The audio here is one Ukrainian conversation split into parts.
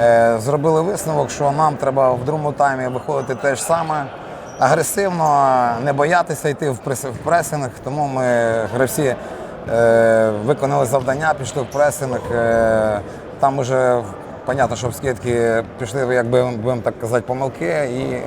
е, зробили висновок, що нам треба в другому таймі виходити те ж саме. Агресивно, не боятися йти в пресинг, тому ми гравці е, виконали завдання, пішли в пресинг. Е, там уже понятно, що в скидки пішли, якби будемо так казати, помилки і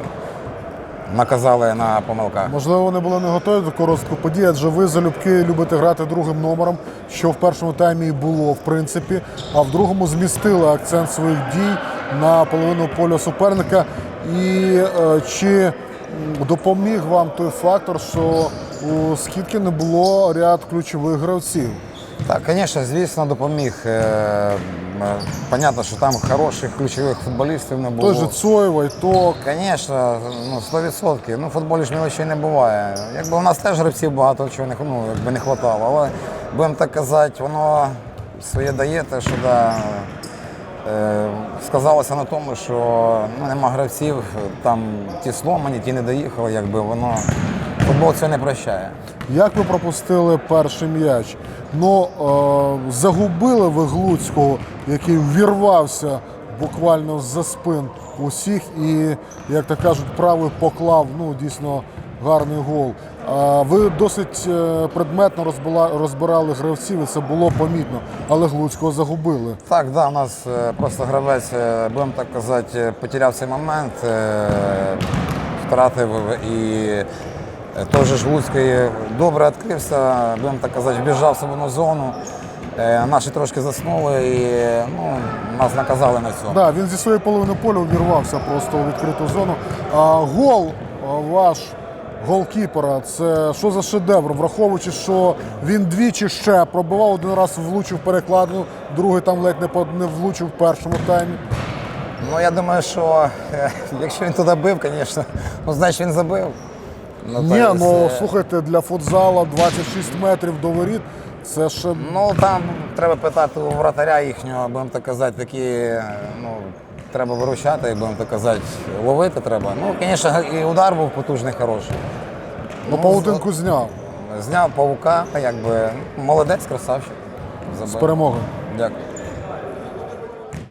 наказали на помилках. Можливо, вони були не готові до такого розвитку подій, адже ви залюбки любите грати другим номером, що в першому таймі і було, в принципі, а в другому змістили акцент своїх дій на половину поля суперника. І е, чи допоміг вам той фактор, що у скидки не було ряд ключових гравців? Так, звісно, звісно, допоміг. Понятно, що там хороших ключових футболістів не було. Той же Цоєв, Айток. Звісно, ну, 100%. Ну, в футболі ж мілочей не буває. Якби у нас теж гравців багато чого не, ну, якби не хватало, але будемо так казати, воно своє дає, те, що да, сказалося на тому, що ну, нема гравців, там ті сломані, ті не доїхали, якби воно футбол це не прощає. Як ви пропустили перший м'яч? Ну, е, загубили ви Глуцького, який ввірвався буквально за спин усіх і, як то кажуть, правий поклав ну, дійсно гарний гол. Ви досить е, предметно розбирали гравців, і це було помітно, але Глуцького загубили. Так, да, у нас е, просто гравець, е, будемо так казати, потеряв цей момент, втратив і той же ж добре відкрився, будемо так казати, вбіжав в свою зону. Наші трошки заснули і ну, нас наказали на цьому. Да, він зі своєї половини поля увірвався просто у відкриту зону. А, гол ваш голкіпера, це що за шедевр, враховуючи, що він двічі ще пробивав, один раз влучив перекладну, другий там ледь не, влучив в першому таймі. Ну, я думаю, що е, якщо він туди бив, звісно, ну, значить він забив. Ну, Ні, то ну есть, е, слухайте, для футзала 26 метрів до воріт. Це ще Ну там треба питати у вратаря їхнього, будемо так казати, такі, ну, треба виручати, будемо так казати, ловити треба. Ну, звісно, і удар був потужний, хороший. Ну, паутинку зняв Зняв павука, якби молодець, красавчик. з Забив. перемогою. Дякую.